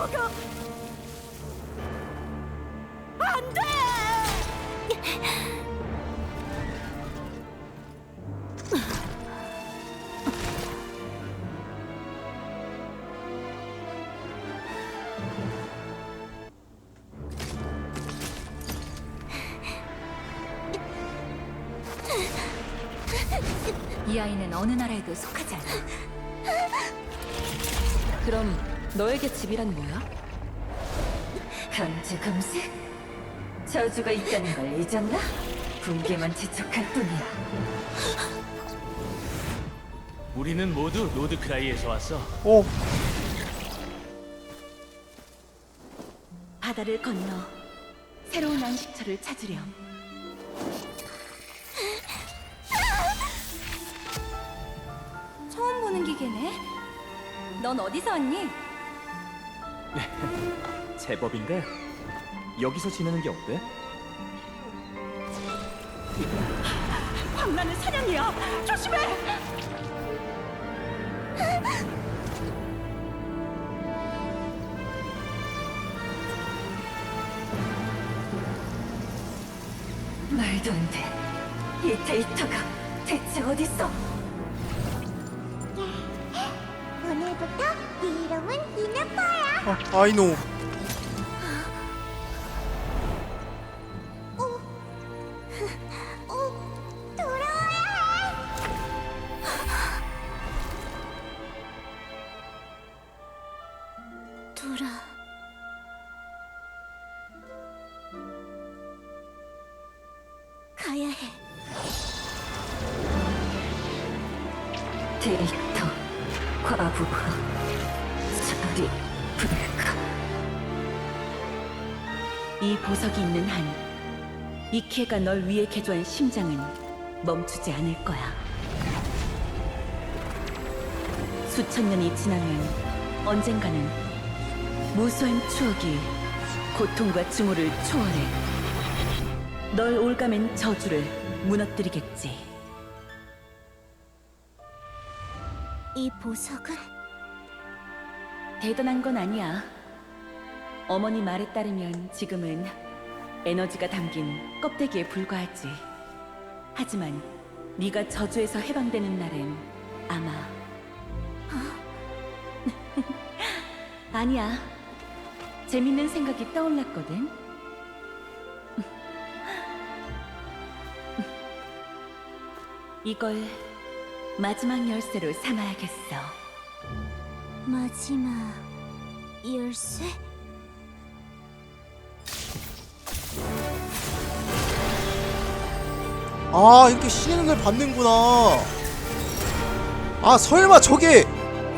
보석! 안 돼! 이 아이는 어느 나라에도 속하지 않아. 그럼 너에게 집이란 뭐야? 현재 금색? 저주가 있다는 걸 잊었나? 붕괴만 재촉할 뿐이야. 우리는 모두 로드크라이에서 왔어. 어, 바다를 건너 새로운 안식처를 찾으렴. 처음 보는 기계네. 넌 어디서 왔니? 제법인데 여기서 지내는 게 어때? 황나는 사냥이야! 조심해! 말도 안 돼. 이 데이터가 대체 어딨어? 오늘부터 네 이름은 이누퍼야. 아, 아이노. 가야 해. 데이터, 과부하, 처리, 이 보석이 있는 한 이케가 널 위해 개조한 심장은 멈추지 않을 거야. 수천 년이 지나면 언젠가는 무수한 추억이 고통과 증오를 초월해 널 올가맨 저주를 무너뜨리겠지. 이 보석은 대단한 건 아니야. 어머니 말에 따르면 지금은 에너지가 담긴 껍데기에 불과하지. 하지만 네가 저주에서 해방되는 날엔 아마 어? 아니야. 재밌는 생각이 떠올랐거든. 이걸 마지막 열쇠로 삼아야겠어. 마지막 열쇠? 아, 이렇게 신의 눈을 받는구나. 아, 설마 저게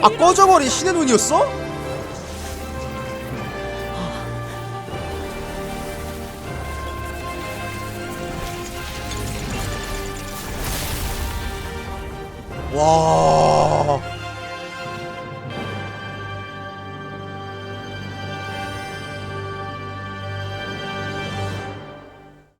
아 꺼져버린 신의 눈이었어? 와.